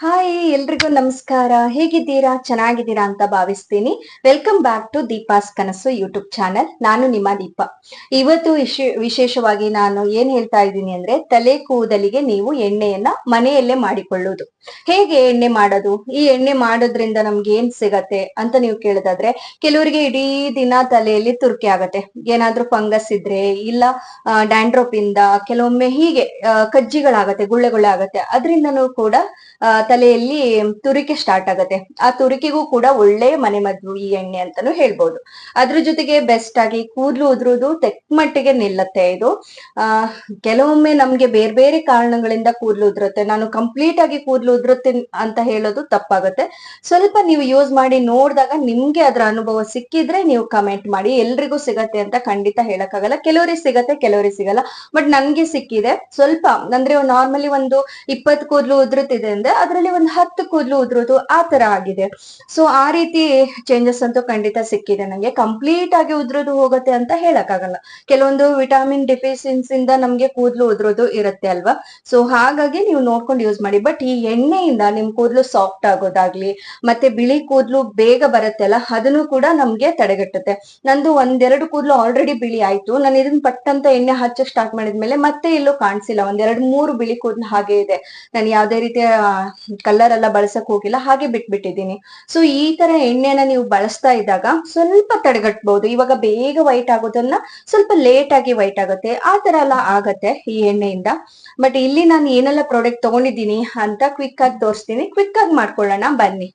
Hi ಎಲ್ರಿಗೂ ನಮಸ್ಕಾರ. ಹೇಗಿದ್ದೀರಾ? ಚೆನ್ನಾಗಿದ್ದೀರಾ ಅಂತ ಭಾವಿಸ್ತೀನಿ. ವೆಲ್ಕಮ್ ಬ್ಯಾಕ್ ಟು ದೀಪಾಸ್ ಕನಸು ಯೂಟ್ಯೂಬ್ ಚಾನೆಲ್ ನಾನು ನಿಮ್ಮ ದೀಪ. ಇವತ್ತು ವಿಶೇ- ವಿಶೇಷವಾಗಿ ನಾನು ಏನ್ ಹೇಳ್ತಾ ಇದ್ದೀನಿ ಅಂದ್ರೆ ತಲೆ ಕೂದಲಿಗೆ ನೀವು ಎಣ್ಣೆಯನ್ನ ಮನೆಯಲ್ಲೇ ಮಾಡಿಕೊಳ್ಳುವುದು ಹೇಗೆ ಎಣ್ಣೆ ಮಾಡೋದು? ಈ ಎಣ್ಣೆ ಮಾಡೋದ್ರಿಂದ ನಮ್ಗೆ ಏನ್ ಸಿಗತ್ತೆ ಅಂತ ನೀವು ಕೇಳಿದಾದ್ರೆ, ಕೆಲವರಿಗೆ ಇಡೀ ದಿನ ತಲೆಯಲ್ಲಿ ತುರ್ಕೆ ಆಗತ್ತೆ. ಏನಾದ್ರೂ ಫಂಗಸ್ ಇದ್ರೆ ಇಲ್ಲ ಡ್ಯಾಂಡ್ರೋಪ್ ಇಂದ, ಕೆಲವೊಮ್ಮೆ ಹೀಗೆ ಕಜ್ಜಿಗಳಾಗತ್ತೆ, ಗುಳ್ಳೆಗಳಾಗತ್ತೆ. ಅದರಿಂದನೂ ಕೂಡ ತಲೆಯಲ್ಲಿ ತುರಿಕೆ ಸ್ಟಾರ್ಟ್ ಆಗತ್ತೆ. ಆ ತುರಿಕೆಗೂ ಕೂಡ ಒಳ್ಳೆಯ ಮನೆಮದ್ದು ಈ ಎಣ್ಣೆ ಅಂತಾನು ಹೇಳ್ಬೋದು. ಅದ್ರ ಜೊತೆಗೆ ಬೆಸ್ಟ್ ಆಗಿ ಕೂದಲು ಉದ್ರೋದು ತೆಕ್ ಮಟ್ಟಿಗೆ ನಿಲ್ಲತ್ತೆ ಇದು. ಆ, ಕೆಲವೊಮ್ಮೆ ನಮ್ಗೆ ಬೇರೆ ಬೇರೆ ಕಾರಣಗಳಿಂದ ಕೂದಲು ಉದುರುತ್ತೆ. ನಾನು ಕಂಪ್ಲೀಟ್ ಆಗಿ ಕೂದಲು ಉದುರುತ್ತೆ ಅಂತ ಹೇಳೋದು ತಪ್ಪಾಗುತ್ತೆ. ಸ್ವಲ್ಪ ನೀವು ಯೂಸ್ ಮಾಡಿ ನೋಡಿದಾಗ ನಿಮ್ಗೆ ಅದ್ರ ಅನುಭವ ಸಿಕ್ಕಿದ್ರೆ ನೀವು ಕಮೆಂಟ್ ಮಾಡಿ. ಎಲ್ರಿಗೂ ಸಿಗತ್ತೆ ಅಂತ ಖಂಡಿತ ಹೇಳಕ್ಕಾಗಲ್ಲ. ಕೆಲವರಿಗೆ ಸಿಗತ್ತೆ, ಕೆಲವರಿಗೆ ಸಿಗಲ್ಲ. ಬಟ್ ನನ್ಗೆ ಸಿಕ್ಕಿದೆ. ಸ್ವಲ್ಪ, ಅಂದ್ರೆ ನಾರ್ಮಲಿ ಒಂದು ಇಪ್ಪತ್ತು ಕೂದಲು ಉದುರುತ್ತಿದೆ ಅಂದ್ರೆ ಅದರಲ್ಲಿ ಒಂದು ಹತ್ತು ಕೂದಲು ಉದ್ರೋದು ಆ ತರ ಆಗಿದೆ. ಸೊ ಆ ರೀತಿ ಚೇಂಜಸ್ ಅಂತೂ ಖಂಡಿತ ಸಿಕ್ಕಿದೆ ನಂಗೆ. ಕಂಪ್ಲೀಟ್ ಆಗಿ ಉದ್ರೋದು ಹೋಗುತ್ತೆ ಅಂತ ಹೇಳಕ್ಕಾಗಲ್ಲ. ಕೆಲವೊಂದು ವಿಟಮಿನ್ ಡೆಫಿಷಿಯನ್ಸ್ ಇಂದ ನಮ್ಗೆ ಕೂದಲು ಉದ್ರೋದು ಇರುತ್ತೆ ಅಲ್ವಾ? ಸೊ ಹಾಗಾಗಿ ನೀವು ನೋಡ್ಕೊಂಡು ಯೂಸ್ ಮಾಡಿ. ಬಟ್ ಈ ಎಣ್ಣೆಯಿಂದ ನಿಮ್ ಕೂದಲು ಸಾಫ್ಟ್ ಆಗೋದಾಗ್ಲಿ, ಮತ್ತೆ ಬಿಳಿ ಕೂದಲು ಬೇಗ ಬರುತ್ತೆ ಅಲ್ಲ, ಅದನ್ನು ಕೂಡ ನಮ್ಗೆ ತಡೆಗಟ್ಟುತ್ತೆ. ನಂದು ಒಂದೆರಡು ಕೂದಲು ಆಲ್ರೆಡಿ ಬಿಳಿ ಆಯ್ತು. ನಾನು ಇದನ್ನ ಪಟ್ಟಂತ ಎಣ್ಣೆ ಹಚ್ಚಕ್ ಸ್ಟಾರ್ಟ್ ಮಾಡಿದ್ಮೇಲೆ ಮತ್ತೆ ಎಲ್ಲೂ ಕಾಣಿಸಿಲ್ಲ. ಒಂದೆರಡು ಮೂರು ಬಿಳಿ ಕೂದಲು ಹಾಗೆ ಇದೆ. ನಾನು ಯಾವುದೇ ರೀತಿಯ ಕಲರ್ ಎಲ್ಲ ಬಳಸಕ್ ಹೋಗಿಲ್ಲ, ಹಾಗೆ ಬಿಟ್ಬಿಟ್ಟಿದ್ದೀನಿ. ಸೊ ಈ ತರ ಎಣ್ಣೆನ ನೀವು ಬಳಸ್ತಾ ಇದ್ದಾಗ ಸ್ವಲ್ಪ ತಡೆಗಟ್ಬಹುದು ಇವಾಗ ಬೇಗ ವೈಟ್ ಆಗೋದನ್ನ ಸ್ವಲ್ಪ ಲೇಟ್ ಆಗಿ ವೈಟ್ ಆಗುತ್ತೆ. ಆ ತರ ಎಲ್ಲ ಆಗತ್ತೆ ಈ ಎಣ್ಣೆಯಿಂದ. ಬಟ್ ಇಲ್ಲಿ ನಾನು ಏನೆಲ್ಲ ಪ್ರಾಡಕ್ಟ್ ತಗೊಂಡಿದ್ದೀನಿ ಅಂತ ಕ್ವಿಕ್ ಆಗಿ ತೋರಿಸ್ತೀನಿ. ಕ್ವಿಕ್ ಆಗಿ ಮಾಡ್ಕೊಳ್ಳೋಣ. ಬನ್ನಿ.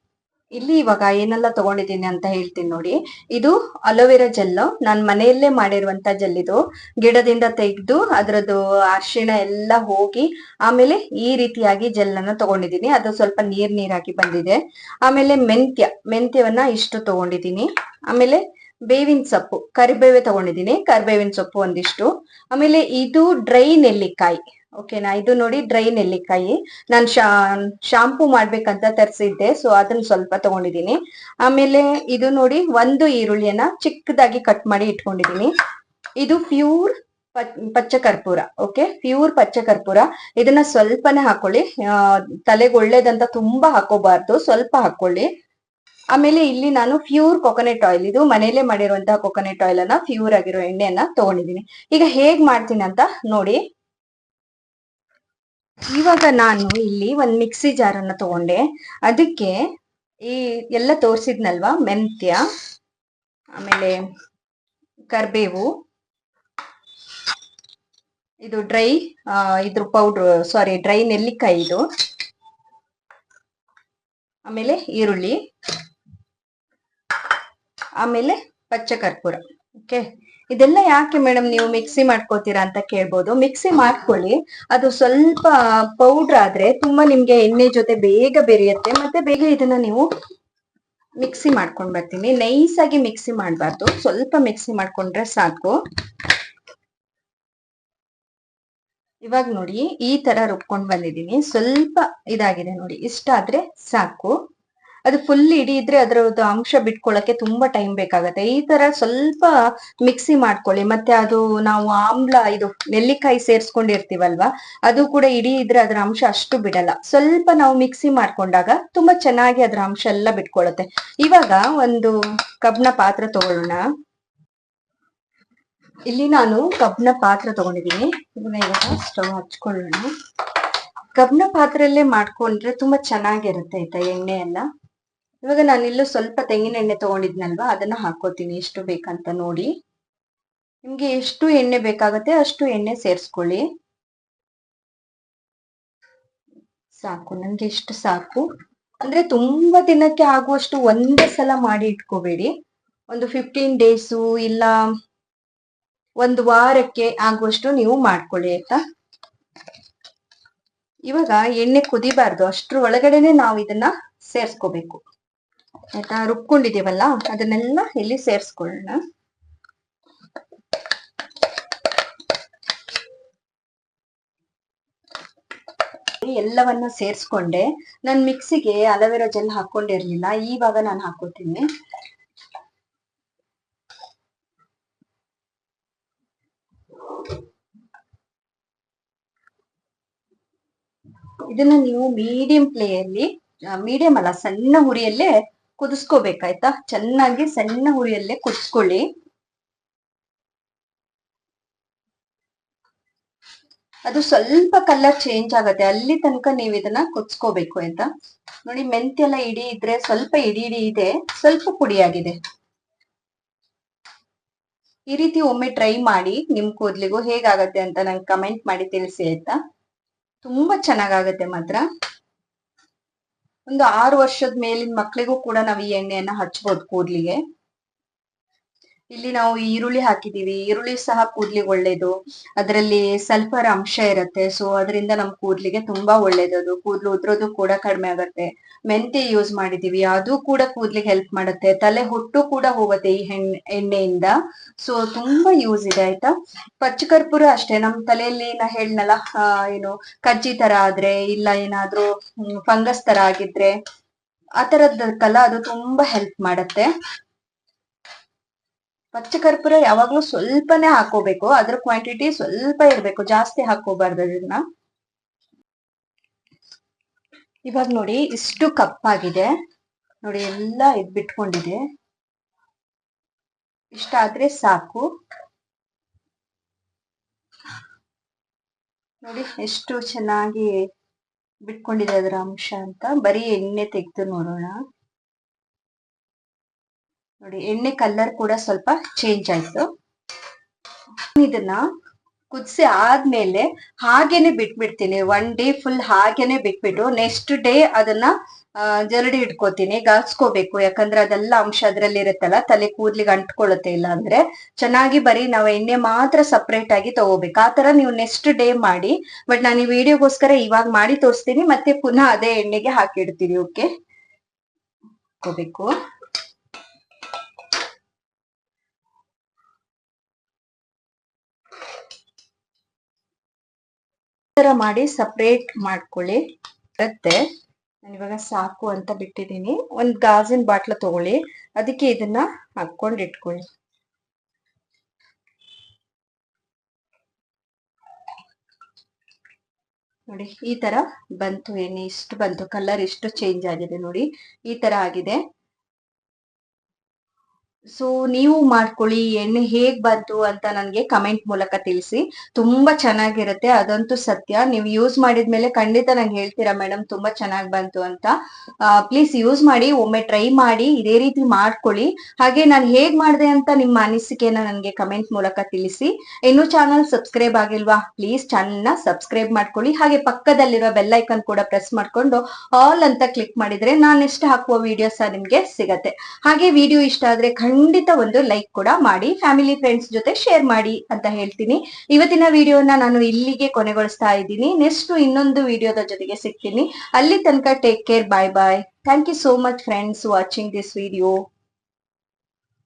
ಇಲ್ಲಿ ಇವಾಗ ಏನೆಲ್ಲ ತಗೊಂಡಿದ್ದೀನಿ ಅಂತ ಹೇಳ್ತೀನಿ ನೋಡಿ. ಇದು ಅಲೋವೆರಾ ಜೆಲ್ ನಾನ್ ಮನೆಯಲ್ಲೇ ಮಾಡಿರುವಂತ ಜೆಲ್ ಇದು. ಗಿಡದಿಂದ ತೆಗೆದು ಅದರದ್ದು ಅರಿಶಿಣ ಎಲ್ಲ ಹೋಗಿ ಆಮೇಲೆ ಈ ರೀತಿಯಾಗಿ ಜೆಲ್ ಅನ್ನ ತಗೊಂಡಿದ್ದೀನಿ. ಅದು ಸ್ವಲ್ಪ ನೀರ್ ನೀರಾಗಿ ಬಂದಿದೆ. ಆಮೇಲೆ ಮೆಂತ್ಯ. ಮೆಂತ್ಯವನ್ನ ಇಷ್ಟು ತಗೊಂಡಿದ್ದೀನಿ. ಆಮೇಲೆ ಬೇವಿನ ಸೊಪ್ಪು. ಕರಿಬೇವೆ ತಗೊಂಡಿದ್ದೀನಿ. ಕರಿಬೇವಿನ ಸೊಪ್ಪು ಒಂದಿಷ್ಟು. ಆಮೇಲೆ ಇದು ಡ್ರೈ ನೆಲ್ಲಿಕಾಯಿ. ಓಕೆನಾ ಇದು ನೋಡಿ ಡ್ರೈ ನೆಲ್ಲಿಕಾಯಿ. ನಾನು ಶಾ ಶಾಂಪೂ ಮಾಡ್ಬೇಕಂತ ತರಿಸಿದ್ದೆ ಸೊ ಅದನ್ನ ಸ್ವಲ್ಪ ತಗೊಂಡಿದ್ದೀನಿ. ಆಮೇಲೆ ಇದು ನೋಡಿ ಒಂದು ಈರುಳ್ಳಿಯನ್ನ ಚಿಕ್ಕದಾಗಿ ಕಟ್ ಮಾಡಿ ಇಟ್ಕೊಂಡಿದ್ದೀನಿ. ಇದು ಪ್ಯೂರ್ ಪಚ್ಚ ಕರ್ಪೂರ ಓಕೆ ಪ್ಯೂರ್ ಪಚ್ಚ ಕರ್ಪೂರ ಇದನ್ನ ಸ್ವಲ್ಪನೇ ಹಾಕೊಳ್ಳಿ. ತಲೆಗೆ ಒಳ್ಳೇದಂತ ತುಂಬಾ ಹಾಕೋಬಾರ್ದು, ಸ್ವಲ್ಪ ಹಾಕೊಳ್ಳಿ. ಆಮೇಲೆ ಇಲ್ಲಿ ನಾನು ಪ್ಯೂರ್ ಕೊಕೊನೆಟ್ ಆಯಿಲ್ ಇದು ಮನೆಯಲ್ಲೇ ಮಾಡಿರುವಂತಹ ಕೊಕೊನೆಟ್ ಆಯಿಲ್ ಅನ್ನ ಪ್ಯೂರ್ ಆಗಿರೋ ಎಣ್ಣೆಯನ್ನ ತಗೊಂಡಿದ್ದೀನಿ. ಈಗ ಹೇಗ್ ಮಾಡ್ತೀನಿ ಅಂತ ನೋಡಿ. ಇವಾಗ ನಾನು ಇಲ್ಲಿ ಒಂದ್ ಮಿಕ್ಸಿ ಜಾರ್ ಅನ್ನ ತಗೊಂಡೆ. ಅದಕ್ಕೆ ಈ ಎಲ್ಲ ತೋರ್ಸಿದ್ನಲ್ವಾ? ಮೆಂತ್ಯ, ಆಮೇಲೆ ಕರ್ಬೇವು, ಇದು ಡ್ರೈ ಇದ್ರ ಪೌಡ್ರ್ ಸಾರಿ ಡ್ರೈ ನೆಲ್ಲಿಕಾಯಿ ಇದು. ಆಮೇಲೆ ಈರುಳ್ಳಿ, ಆಮೇಲೆ ಪಚ್ಚ ಕರ್ಪೂರ ಓಕೆ ಇದೆಲ್ಲ ಯಾಕೆ ಮೇಡಮ್ ನೀವು ಮಿಕ್ಸಿ ಮಾಡ್ಕೋತೀರಾ ಅಂತ ಕೇಳ್ಬೋದು. ಮಿಕ್ಸಿ ಮಾಡ್ಕೊಳ್ಳಿ. ಅದು ಸ್ವಲ್ಪ ಪೌಡರ್ ಆದ್ರೆ ತುಂಬಾ ನಿಮ್ಗೆ ಎಣ್ಣೆ ಜೊತೆ ಬೇಗ ಬೆರೆಯುತ್ತೆ. ಮತ್ತೆ ಬೇಗ ಇದನ್ನ ನೀವು ಮಿಕ್ಸಿ ಮಾಡ್ಕೊಂಡ್ ಬರ್ತೀನಿ. ನೈಸ್ ಆಗಿ ಮಿಕ್ಸಿ ಮಾಡಬಾರ್ದು. ಸ್ವಲ್ಪ ಮಿಕ್ಸಿ ಮಾಡ್ಕೊಂಡ್ರೆ ಸಾಕು. ಇವಾಗ ನೋಡಿ, ಈ ತರ ರುಬ್ಕೊಂಡ್ ಬಂದಿದ್ದೀನಿ. ಸ್ವಲ್ಪ ಇದಾಗಿದೆ ನೋಡಿ. ಇಷ್ಟಾದ್ರೆ ಸಾಕು. ಅದು ಫುಲ್ ಇಡಿ ಇದ್ರೆ ಅದರದ್ದು ಅಂಶ ಬಿಟ್ಕೊಳ್ಳಕ್ಕೆ ತುಂಬಾ ಟೈಮ್ ಬೇಕಾಗತ್ತೆ. ಈ ತರ ಸ್ವಲ್ಪ ಮಿಕ್ಸಿ ಮಾಡ್ಕೊಳ್ಳಿ. ಮತ್ತೆ ಅದು ನಾವು ಆಮ್ಲ, ಇದು ನೆಲ್ಲಿಕಾಯಿ ಸೇರ್ಸ್ಕೊಂಡಿರ್ತೀವಲ್ವಾ, ಅದು ಕೂಡ ಇಡಿ ಇದ್ರೆ ಅದರ ಅಂಶ ಅಷ್ಟು ಬಿಡಲ್ಲ. ಸ್ವಲ್ಪ ನಾವು ಮಿಕ್ಸಿ ಮಾಡ್ಕೊಂಡಾಗ ತುಂಬಾ ಚೆನ್ನಾಗಿ ಅದರ ಅಂಶ ಎಲ್ಲ ಬಿಟ್ಕೊಳ್ಳುತ್ತೆ ಇವಾಗ ಒಂದು ಕಬ್ನ ಪಾತ್ರ ತಗೊಳ್ಳೋಣ. ಇಲ್ಲಿ ನಾನು ಕಬ್ನ ಪಾತ್ರ ತಗೊಂಡಿದ್ದೀನಿ. ಇದನ್ನ ಇವಾಗ ಸ್ಟವ್ ಹಚ್ಕೊಳ್ಳೋಣ. ಕಬ್ನ ಪಾತ್ರೆಯಲ್ಲೇ ಮಾಡ್ಕೊಂಡ್ರೆ ತುಂಬಾ ಚೆನ್ನಾಗಿರುತ್ತೆ ಆಯ್ತಾ ಎಣ್ಣೆ ಎಲ್ಲ ಇವಾಗ ನಾನು ಇಲ್ಲೂ ಸ್ವಲ್ಪ ತೆಂಗಿನ ಎಣ್ಣೆ ತಗೊಂಡಿದ್ನಲ್ವಾ, ಅದನ್ನ ಹಾಕೋತೀನಿ, ಎಷ್ಟು ಬೇಕಂತ ನೋಡಿ. ನಿಮ್ಗೆ ಎಷ್ಟು ಎಣ್ಣೆ ಬೇಕಾಗತ್ತೆ ಅಷ್ಟು ಎಣ್ಣೆ ಸೇರಿಸ್ಕೊಳ್ಳಿ. ಸಾಕು, ನನಗೆ ಎಷ್ಟು ಸಾಕು. ಅಂದ್ರೆ ತುಂಬಾ ದಿನಕ್ಕೆ ಆಗುವಷ್ಟು ಒಂದೇ ಸಲ ಮಾಡಿ ಇಟ್ಕೋಬೇಡಿ. ಒಂದು ಫಿಫ್ಟೀನ್ ಡೇಸು ಇಲ್ಲ ಒಂದು ವಾರಕ್ಕೆ ಆಗುವಷ್ಟು ನೀವು ಮಾಡ್ಕೊಳ್ಳಿ, ಆಯ್ತಾ? ಇವಾಗ ಎಣ್ಣೆ ಕುದಿಬಾರ್ದು, ಅಷ್ಟ್ರ ಒಳಗಡೆನೆ ನಾವು ಇದನ್ನ ಸೇರ್ಸ್ಕೋಬೇಕು. ಆಯ್ತಾ? ರುಬ್ಕೊಂಡಿದೀವಲ್ಲ ಅದನ್ನೆಲ್ಲ ಇಲ್ಲಿ ಸೇರಿಸ್ಕೊಳ್ಳೋಣ. ಎಲ್ಲವನ್ನ ಸೇರಿಸ್ಕೊಂಡೆ. ನಾನು ಮಿಕ್ಸಿಗೆ ಅಲವೆರಾ ಜೆಲ್ ಹಾಕೊಂಡಿರ್ಲಿಲ್ಲ ಈವಾಗ ನಾನು ಹಾಕೋತೀನಿ ಇದನ್ನ ನೀವು ಮೀಡಿಯಂ ಪ್ಲೇಯಲ್ಲಿ ಮೀಡಿಯಂ ಅಲ್ಲ, ಸಣ್ಣ ಹುರಿಯಲ್ಲೇ ಕುದಿಸ್ಕೋಬೇಕಾಯ್ತಾ? ಚೆನ್ನಾಗಿ ಸಣ್ಣ ಹುರಿಯಲ್ಲೇ ಕುದಿಸ್ಕೊಳ್ಳಿ. ಅದು ಸ್ವಲ್ಪ ಕಲರ್ ಚೇಂಜ್ ಆಗತ್ತೆ. ಅಲ್ಲಿ ತನಕ ನೀವು ಇದನ್ನ ಕುದಿಸ್ಕೋಬೇಕು ಆಯ್ತಾ ನೋಡಿ ಮೆಂತ್ಯ ಎಲ್ಲ ಇಡೀ ಇದ್ರೆ ಸ್ವಲ್ಪ ಇಡಿ ಇಡಿ ಇದೆ. ಸ್ವಲ್ಪ ಪುಡಿಯಾಗಿದೆ ಈ ರೀತಿ ಒಮ್ಮೆ ಟ್ರೈ ಮಾಡಿ ನಿಮ್ ಕೂದ್ಲಿಗೂ ಹೇಗಾಗತ್ತೆ ಅಂತ ನಂಗೆ ಕಮೆಂಟ್ ಮಾಡಿ ತಿಳಿಸಿ ಆಯ್ತಾ? ತುಂಬಾ ಚೆನ್ನಾಗಾಗತ್ತೆ ಮಾತ್ರ. ಒಂದು ಆರು ವರ್ಷದ ಮೇಲಿನ ಮಕ್ಳಿಗೂ ಕೂಡ ನಾವು ಈ ಎಣ್ಣೆಯನ್ನ ಹಚ್ಬೋದು ಕೂದ್ಲಿಗೆ. ಇಲ್ಲಿ ನಾವು ಈರುಳ್ಳಿ ಹಾಕಿದೀವಿ ಈರುಳ್ಳಿ ಸಹ ಕೂದ್ಲಿಗೆ ಒಳ್ಳೇದು. ಅದರಲ್ಲಿ ಸಲ್ಫರ್ ಅಂಶ ಇರುತ್ತೆ. ಸೊ ಅದರಿಂದ ನಮ್ ಕೂದ್ಲಿಗೆ ತುಂಬಾ ಒಳ್ಳೇದು. ಅದು ಕೂದ್ಲು ಉದ್ರೋದು ಕೂಡ ಕಡಿಮೆ ಆಗತ್ತೆ. ಮೆಂತೆ ಯೂಸ್ ಮಾಡಿದೀವಿ ಅದು ಕೂಡ ಕೂದ್ಲಿಗೆ ಹೆಲ್ಪ್ ಮಾಡುತ್ತೆ. ತಲೆ ಹೊಟ್ಟು ಕೂಡ ಹೋಗುತ್ತೆ ಈ ಹೆಣ್ಣೆ ಎಣ್ಣೆಯಿಂದ. ಸೊ ತುಂಬಾ ಯೂಸ್ ಇದೆ, ಆಯ್ತಾ? ಪಚ್ಚ ಕರ್ಪೂರ ಅಷ್ಟೇ. ನಮ್ ತಲೆಯಲ್ಲಿ ನಾ ಹೇಳ್ನಲ್ಲ ಏನು, ಕಜ್ಜಿ ತರ ಆದ್ರೆ, ಇಲ್ಲ ಏನಾದ್ರೂ ಫಂಗಸ್ ತರ ಆಗಿದ್ರೆ, ಆ ತರದಕ್ಕಲ್ಲ ಅದು ತುಂಬಾ ಹೆಲ್ಪ್ ಮಾಡತ್ತೆ. ಪಚ್ಚ ಕರ್ಪೂರ ಯಾವಾಗ್ಲೂ ಸ್ವಲ್ಪನೇ ಹಾಕೋಬೇಕು. ಅದ್ರ ಕ್ವಾಂಟಿಟಿ ಸ್ವಲ್ಪ ಇರ್ಬೇಕು. ಜಾಸ್ತಿ ಹಾಕೋಬಾರ್ದು ಅದನ್ನ. ಇವಾಗ ನೋಡಿ ಇಷ್ಟು ಕಪ್ಪಾಗಿದೆ. ನೋಡಿ ಎಲ್ಲ ಇದ್ ಬಿಟ್ಕೊಂಡಿದೆ. ಇಷ್ಟಾದ್ರೆ ಸಾಕು. ನೋಡಿ ಎಷ್ಟು ಚೆನ್ನಾಗಿ ಬಿಟ್ಕೊಂಡಿದೆ ಅದರ ಅಂಶ ಅಂತ. ಬರೀ ಎಣ್ಣೆ ತೆಗೆದು ನೋಡೋಣ. ನೋಡಿ, ಎಣ್ಣೆ ಕಲರ್ ಕೂಡ ಸ್ವಲ್ಪ ಚೇಂಜ್ ಆಯ್ತು. ಇದನ್ನ ಕುದಿಸಿ ಆದ್ಮೇಲೆ ಹಾಗೇನೆ ಬಿಟ್ಬಿಡ್ತೀನಿ. ಒನ್ ಡೇ ಫುಲ್ ಹಾಗೇನೆ ಬಿಟ್ಬಿಟ್ಟು ನೆಕ್ಸ್ಟ್ ಡೇ ಅದನ್ನ ಜರಡಿ ಇಟ್ಕೋತೀನಿ, ಗಾಸ್ಕೋಬೇಕು. ಯಾಕಂದ್ರೆ ಅದೆಲ್ಲ ಅಂಶ ಅದ್ರಲ್ಲಿ ಇರುತ್ತಲ್ಲ, ತಲೆ ಕೂದ್ಲಿಗೆ ಅಂಟ್ಕೊಳ್ಳುತ್ತೆ ಇಲ್ಲ ಅಂದ್ರೆ ಚೆನ್ನಾಗಿ ಬರೀ ನಾವು ಎಣ್ಣೆ ಮಾತ್ರ ಸಪ್ರೇಟ್ ಆಗಿ ತಗೋಬೇಕು. ಆ ತರ ನೀವು ನೆಕ್ಸ್ಟ್ ಡೇ ಮಾಡಿ ಬಟ್ ನಾನು ಈ ವಿಡಿಯೋಗೋಸ್ಕರ ಇವಾಗ ಮಾಡಿ ತೋರಿಸ್ತೀನಿ, ಮತ್ತೆ ಪುನಃ ಅದೇ ಎಣ್ಣೆಗೆ ಹಾಕಿಡ್ತೀನಿ ಓಕೆ ಹಾಕೋಬೇಕು ತರ ಮಾಡಿ ಸಪ್ರೇಟ್ ಮಾಡ್ಕೊಳ್ಳಿ. ಮತ್ತೆ ನಾನು ಇವಾಗ ಸಾಕು ಅಂತ ಬಿಟ್ಟಿದ್ದೀನಿ. ಒಂದು ಗಾಜಿನ ಬಾಟ್ಲ ತಗೊಳ್ಳಿ. ಅದಕ್ಕೆ ಇದನ್ನ ಹಾಕೊಂಡು ಇಟ್ಕೊಳ್ಳಿ. ನೋಡಿ, ಈ ತರ ಬಂತು ಏನು ಇಷ್ಟು ಬಂತು? ಕಲರ್ ಇಷ್ಟು ಚೇಂಜ್ ಆಗಿದೆ ನೋಡಿ. ಈ ತರ ಆಗಿದೆ. ಸೊ ನೀವು ಮಾಡ್ಕೊಳ್ಳಿ, ಎಣ್ಣೆ ಹೇಗ್ ಬಂತು ಅಂತ ನನಗೆ ಕಮೆಂಟ್ ಮೂಲಕ ತಿಳಿಸಿ. ತುಂಬಾ ಚೆನ್ನಾಗಿರುತ್ತೆ, ಅದಂತೂ ಸತ್ಯ. ನೀವು ಯೂಸ್ ಮಾಡಿದ್ಮೇಲೆ ಖಂಡಿತ ನಂಗೆ ಹೇಳ್ತೀರಾ ಮೇಡಮ್ ತುಂಬಾ ಚೆನ್ನಾಗಿ ಬಂತು ಅಂತ. ಪ್ಲೀಸ್ ಯೂಸ್ ಮಾಡಿ, ಒಮ್ಮೆ ಟ್ರೈ ಮಾಡಿ, ಇದೇ ರೀತಿ ಮಾಡ್ಕೊಳ್ಳಿ. ಹಾಗೆ ನಾನು ಹೇಗ್ ಮಾಡಿದೆ ಅಂತ ನಿಮ್ಮ ಅನಿಸಿಕೆನ ನನಗೆ ಕಮೆಂಟ್ ಮೂಲಕ ತಿಳಿಸಿ. ಇನ್ನು ಚಾನಲ್ ಸಬ್ಸ್ಕ್ರೈಬ್ ಆಗಿಲ್ವಾ ಪ್ಲೀಸ್ ಚಾನಲ್ನ ಸಬ್ಸ್ಕ್ರೈಬ್ ಮಾಡ್ಕೊಳ್ಳಿ. ಹಾಗೆ ಪಕ್ಕದಲ್ಲಿರೋ ಬೆಲ್ ಐಕನ್ ಕೂಡ ಪ್ರೆಸ್ ಮಾಡ್ಕೊಂಡು ಆಲ್ ಅಂತ ಕ್ಲಿಕ್ ಮಾಡಿದ್ರೆ ನಾನು ಎಷ್ಟು ಹಾಕುವ ವಿಡಿಯೋಸ್ ನಿಮ್ಗೆ ಸಿಗತ್ತೆ. ಹಾಗೆ ವಿಡಿಯೋ ಇಷ್ಟ ಆದ್ರೆ ಖಂಡಿತ ಒಂದು ಲೈಕ್ ಕೂಡ ಮಾಡಿ ಫ್ಯಾಮಿಲಿ ಫ್ರೆಂಡ್ಸ್ ಜೊತೆ ಶೇರ್ ಮಾಡಿ ಅಂತ ಹೇಳ್ತೀನಿ. ಇವತ್ತಿನ ವಿಡಿಯೋನ ನಾನು ಇಲ್ಲಿಗೆ ಕೊನೆಗೊಳಿಸ್ತಾ ಇದ್ದೀನಿ. ನೆಕ್ಸ್ಟ್ ಇನ್ನೊಂದು ವಿಡಿಯೋದ ಜೊತೆಗೆ ಸಿಗ್ತೀನಿ. ಅಲ್ಲಿ ತನಕ take care bye bye thank you so much friends watching this video